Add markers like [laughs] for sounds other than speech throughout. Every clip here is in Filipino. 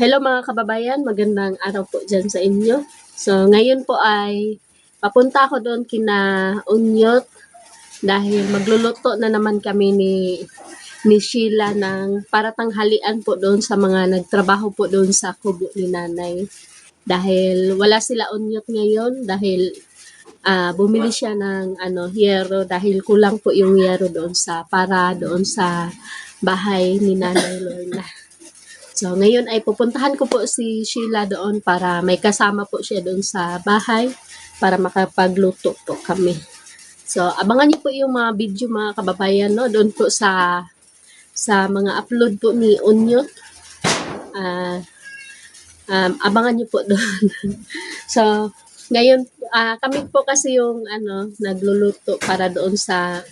Hello mga kababayan, magandang araw po dyan sa inyo. So ngayon po ay papunta ako doon kina Unyot dahil magluluto na naman kami ni ni Sheila ng para tanghalian po doon sa mga nagtrabaho po doon sa kubo ni nanay. Dahil wala sila Unyot ngayon dahil ah, bumili siya ng ano yero dahil kulang po yung yero doon sa para doon sa bahay ni Nanay Lorna. So, ngayon ay pupuntahan ko po si Sheila doon para may kasama po siya doon sa bahay para makapagluto po kami. So, abangan niyo po yung mga video mga kababayan, no? Doon po sa sa mga upload po ni Unyot. Ah, um, abangan niyo po [laughs] doon. so, ngayon, ah, kami po kasi yung ano, nagluluto para doon sa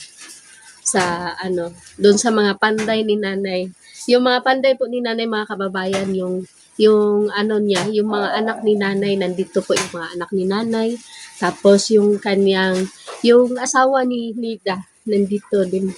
sa ano, doon sa mga panday ni nanay. Yung mga panday po ni nanay mga kababayan, yung yung ano niya, yung mga anak ni nanay, nandito po yung mga anak ni nanay. Tapos yung kanyang, yung asawa ni Nida, nandito din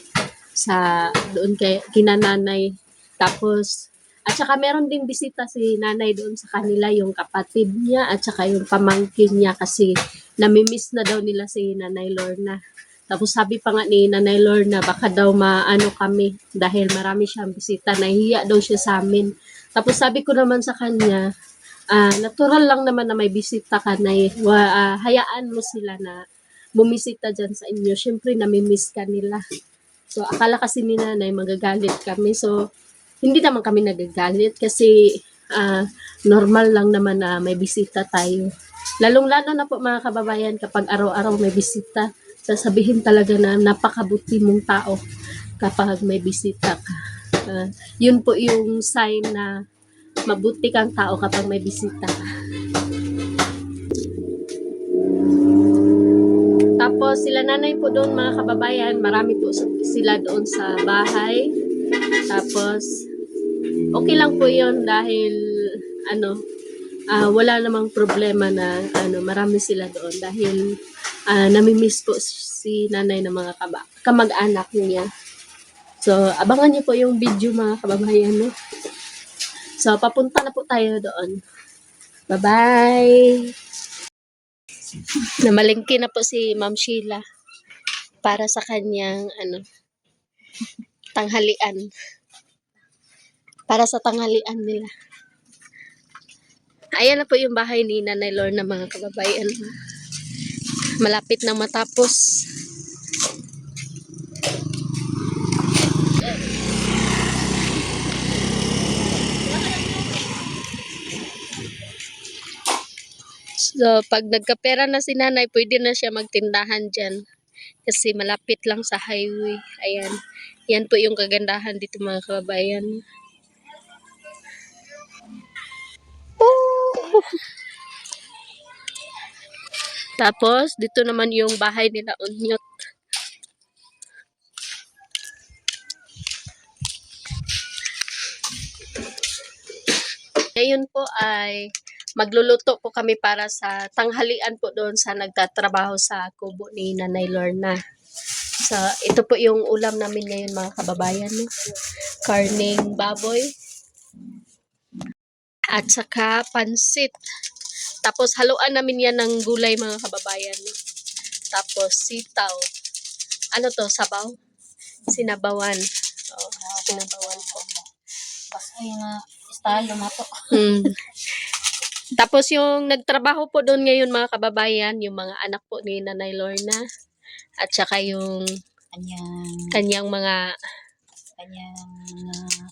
sa, doon kay, kinananay. Tapos, at saka meron din bisita si nanay doon sa kanila, yung kapatid niya, at saka yung pamangkin niya kasi namimiss na daw nila si nanay Lorna. Tapos sabi pa nga ni Nanay Lorna, baka daw maano kami dahil marami siyang bisita. Nahihiya daw siya sa amin. Tapos sabi ko naman sa kanya, ah, natural lang naman na may bisita ka na wa, ah, hayaan mo sila na bumisita dyan sa inyo. Siyempre, namimiss ka nila. So, akala kasi ni nanay magagalit kami. So, hindi naman kami nagagalit kasi ah, normal lang naman na may bisita tayo. Lalong-lalo na po mga kababayan kapag araw-araw may bisita sasabihin talaga na napakabuti mong tao kapag may bisita ka. Ah, yun po yung sign na mabuti kang tao kapag may bisita ka. Tapos sila nanay po doon mga kababayan, marami po sila doon sa bahay. Tapos okay lang po yun dahil ano, ah, wala namang problema na ano, marami sila doon dahil ah, namimiss po si nanay ng mga kaba, kamag-anak niya. So, abangan niyo po yung video mga kababayan, no? So, papunta na po tayo doon. Bye-bye! Namalingki na po si Ma'am Sheila para sa kanyang, ano, tanghalian. Para sa tanghalian nila. Ayan na po yung bahay ni Nanay Lorna mga kababayan. Malapit na matapos. So, pag nagkapera na si nanay, pwede na siya magtindahan dyan. Kasi malapit lang sa highway. Ayan. Yan po yung kagandahan dito mga kababayan. [laughs] Tapos, dito naman yung bahay nila Unyot. Ngayon po ay magluluto po kami para sa tanghalian po doon sa nagtatrabaho sa kubo ni Nanay Lorna. So, ito po yung ulam namin ngayon mga kababayan. No? Karning baboy. At saka pansit. Tapos haluan namin yan ng gulay mga kababayan. Tapos sitaw. Ano to? Sabaw? Sinabawan. Oh, sinabawan po. Basta yung uh, style lumato. Hmm. Tapos yung nagtrabaho po doon ngayon mga kababayan, yung mga anak po ni Nanay Lorna at saka yung Kanyang, kanyang mga kanyang, uh,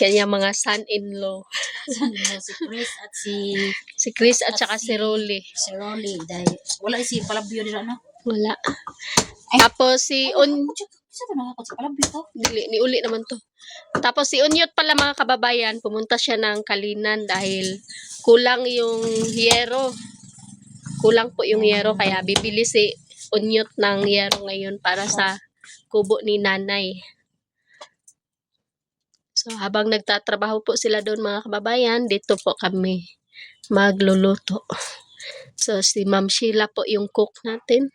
kanyang mga son-in-law. si Chris at si, Si Chris at At saka si si- Rolly. si Rolly. Dahil, wala si Palabyo nila, no? Wala. Tapos si Un Isa ba nakakot si Palabyo to? Dili, ni uli naman to. Tapos si Unyot pala mga kababayan, pumunta siya ng Kalinan dahil kulang yung yero. Kulang po yung yero kaya bibili si Unyot ng yero ngayon para sa kubo ni nanay. So habang nagtatrabaho po sila doon mga kababayan, dito po kami magluluto. So si Ma'am Sheila po yung cook natin.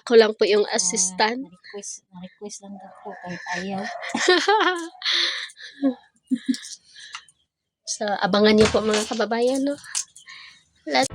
Ako lang po yung assistant. Ah, na-request, na-request lang ako kahit ayaw. So, abangan niyo po mga kababayan, no? Last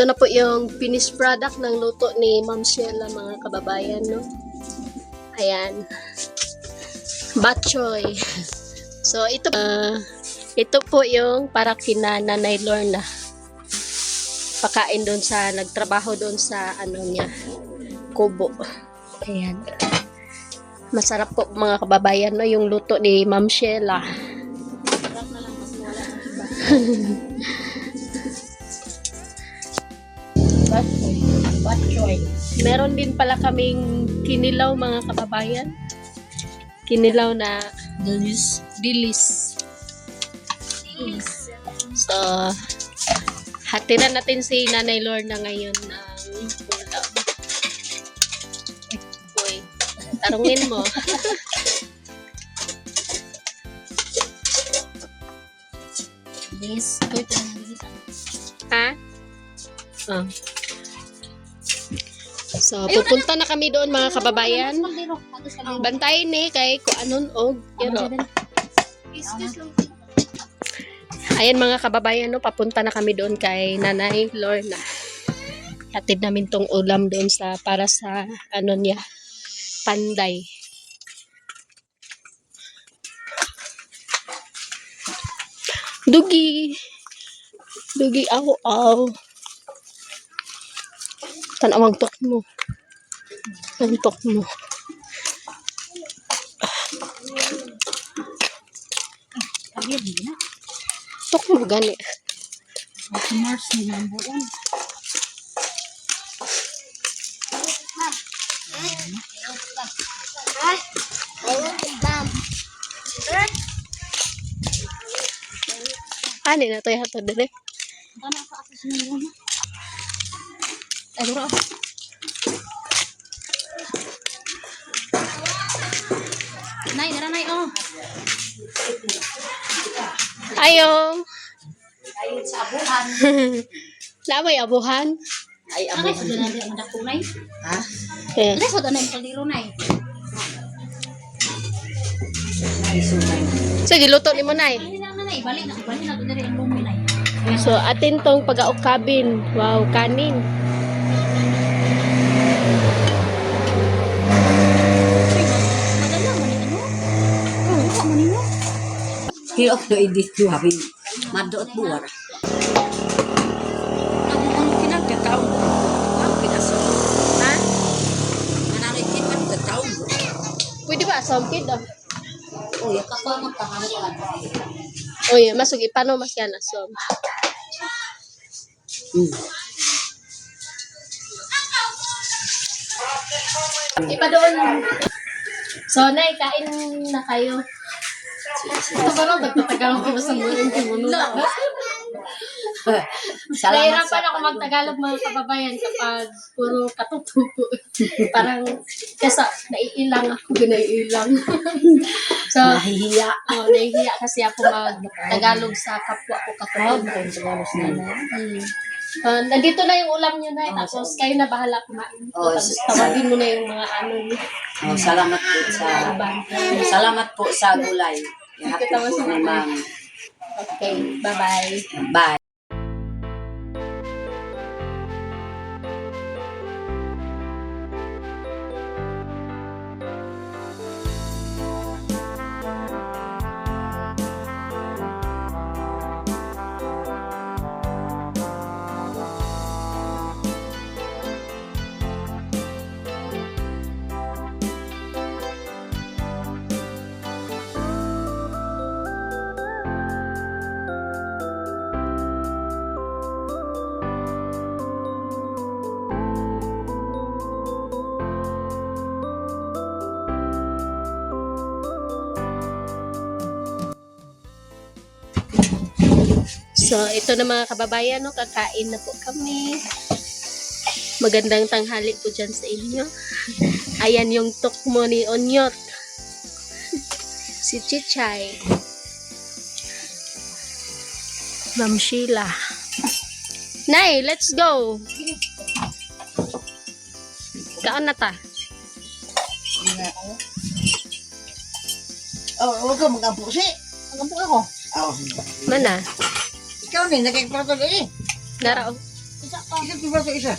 Ito na po yung finished product ng luto ni Ma'am Sheila, mga kababayan, no? Ayan. Batchoy. So, ito, ah, ito po yung para kina Nanay Lorna. Pakain doon sa, nagtrabaho doon sa, ano niya, kubo. Ayan. Masarap po mga kababayan, no? Yung luto ni Ma'am Sheila. Sarap na lang [laughs] Batchoy. Meron din pala kaming kinilaw mga kababayan. Kinilaw na Delis. dilis. So, hatiran natin si Nanay Lorna ngayon ng ulam. Uy, tarungin mo. [laughs] Na this. ha? Ah. So, pupunta na kami doon mga kababayan. Bantayin ni kay ko anon og pero Ayan mga kababayan, no, papunta na kami doon kay Nanay Lorna. Hatid namin tong ulam doon sa para sa ano niya, panday. Dugi. Dugi aw aw. Tanawang tok mo. Ang tok mo. Tok mo gani. Mars ni ang buwan. Ani na to yato dire. Tama ka ako sa mga Ay, duro. Nay, dara nay, oh. Ayo. Ayun sa abuhan. [laughs] Lamay abuhan. Ay, abuhan. Ano sa doon ang madako, nay? Ha? Eh. Ano sa doon ang kaliro, nay? Isumay. Sige, luto ni mo nay. So, atin tong pag-aukabin. Wow, kanin. Madala mo ni ano? Oh, buka mo ninyo. Kilo ko edit ko habi. Madot buwar. Ang kinagkakaon mo. Ang pinaso. Ha? Manalo ikin man ka taon. Pwede ba? Sampid ah. Oh, yung kapwa magkakamot ka. Uy, masug ipano mas yan asom. Hmm. Ipa doon. So, nay, kain na kayo. Lang, nagtatagalog ko sa mga yung kimono na? Salamat Nahirapan ako magtagalog mga kababayan kapag puro katutubo. [laughs] Parang, kesa naiilang ako, naiilang. [laughs] so, Nahihiya. oh, nahihiya kasi ako mag-tagalog sa kapwa ko katutubo. Hmm. Uh, nandito na yung ulam nyo na, tapos kayo na bahala kumain. Oh, tapos tawagin mo na yung mga ano. Oh, salamat po sa Salamat po sa gulay. Lahat po po ni Ma'am. Okay, bye-bye. Bye. So, ito na mga kababayan, no, kakain na po kami. Magandang tanghali po dyan sa inyo. Ayan yung tukmo ni Onyot. si Chichay. Ma'am Sheila. Nay, let's go! Kaan na ta? Oh, huwag ka mag-ampusi. Mag-ampu ako. Oh. Mana? Ikaw din, nagkikiparato din eh. Narao. Isa pa. Isa isa.